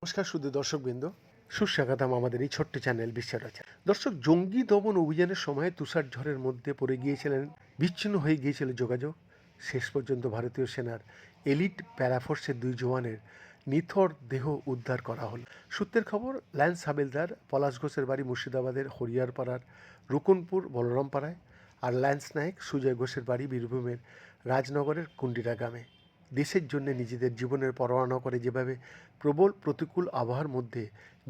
নমস্কার শুধু দর্শকবৃন্দ। সুস্বাগতম আমাদের এই ছোট্ট চ্যানেল বিশ্বরচা দর্শক, জঙ্গি দমন অভিযানের সময় তুষার ঝড়ের মধ্যে পড়ে গিয়েছিলেন, বিচ্ছিন্ন হয়ে গিয়েছিল যোগাযোগ। শেষ পর্যন্ত ভারতীয় সেনার এলিট প্যারাফোর্সের দুই জওয়ানের নিথর দেহ উদ্ধার করা হল। সূত্রের খবর, ল্যান্স হাবিলদার পলাশ ঘোষের বাড়ি মুর্শিদাবাদের হরিয়ারপাড়ার রুকনপুর, বলরামপাড়ায়। আর ল্যান্স নায়ক সুজয় ঘোষের বাড়ি বীরভূমের রাজনগরের কুন্ডিরা গ্রামে। দেশের জন্য নিজেদের জীবনের পরোয়া না করে যেভাবে প্রবল প্রতিকূল আবহাওয়ার মধ্যে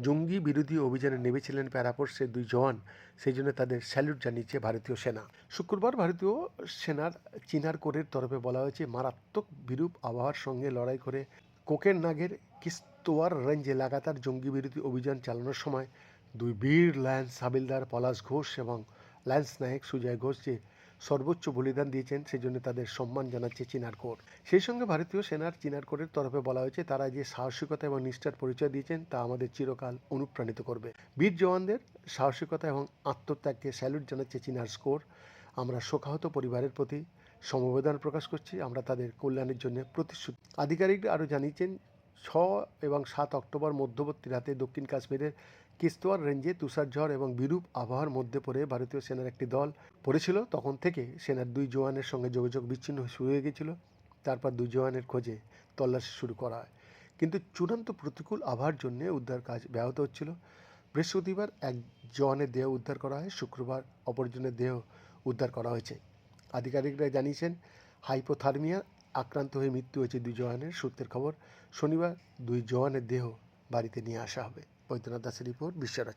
জঙ্গি বিরোধী অভিযানে নেমেছিলেন প্যারাফোর্সের দুই জওয়ান সেই জন্য তাদের স্যালুট জানিয়েছে ভারতীয় সেনা। শুক্রবার ভারতীয় সেনার চিনার কোরের তরফে বলা হয়েছে, মারাত্মক বিরূপ আবহাওয়ার সঙ্গে লড়াই করে কোকের নাগের কিস্তোয়ার রেঞ্জে লাগাতার জঙ্গি বিরোধী অভিযান চালানোর সময় দুই বীর লায়ন্স হাবিলদার পলাশ ঘোষ এবং লায়ন্স নায়ক সুজয় ঘোষ যে সর্বোচ্চ বলিদান দিয়েছেন, সেজন্য তাদের সম্মান জানাচ্ছে চিনার কোর। সেই সঙ্গে ভারতীয় সেনার চিনার কোরের তরফে বলা হয়েছে, তারা যে সাহসিকতা এবং নিষ্ঠার পরিচয় দিয়েছেন, তা আমাদের চিরকাল অনুপ্রাণিত করবে। বীর জওয়ানদের সাহসিকতা এবং আত্মত্যাগকে স্যালুট জানাচ্ছে চিনার স্কোর আমরা শোকাহত পরিবারের প্রতি সমবেদনা প্রকাশ করছি, আমরা তাদের কল্যাণের জন্য প্রতিশ্রুতি আধিকারিকরা আরও জানিয়েছেন ছ এবং সাত অক্টোবর মধ্যবর্তী রাতে দক্ষিণ কাশ্মীরের কিস্তোয়ার, রেঞ্জে, তুষারঝড় এবং বিরূপ আবহাওয়ার মধ্যে পড়ে ভারতীয় সেনার একটি দল পড়েছিল। তখন থেকে সেনার দুই জওয়ানের সঙ্গে যোগাযোগ বিচ্ছিন্ন শুরু হয়ে গেছিল তারপর দুই জওয়ানের খোঁজে তল্লাশি শুরু করা হয়। কিন্তু চূড়ান্ত প্রতিকূল আবহাওয়ার জন্য উদ্ধার কাজ ব্যাহত হচ্ছিল। বৃহস্পতিবার এক জওয়ানের দেহ উদ্ধার করা হয়। শুক্রবার অপরজনের দেহ উদ্ধার করা হয়েছে। আধিকারিকরা জানিয়েছেন, হাইপোথার্মিয়া আক্রান্ত হয়ে মৃত্যু হয়েছে দুই জওয়ানের। সূত্রের খবর, শনিবার দুই জওয়ানের দেহ বাড়িতে নিয়ে আসা হবে। বৈদ্যনাথ দাসের রিপোর্ট বিশ্বরাজ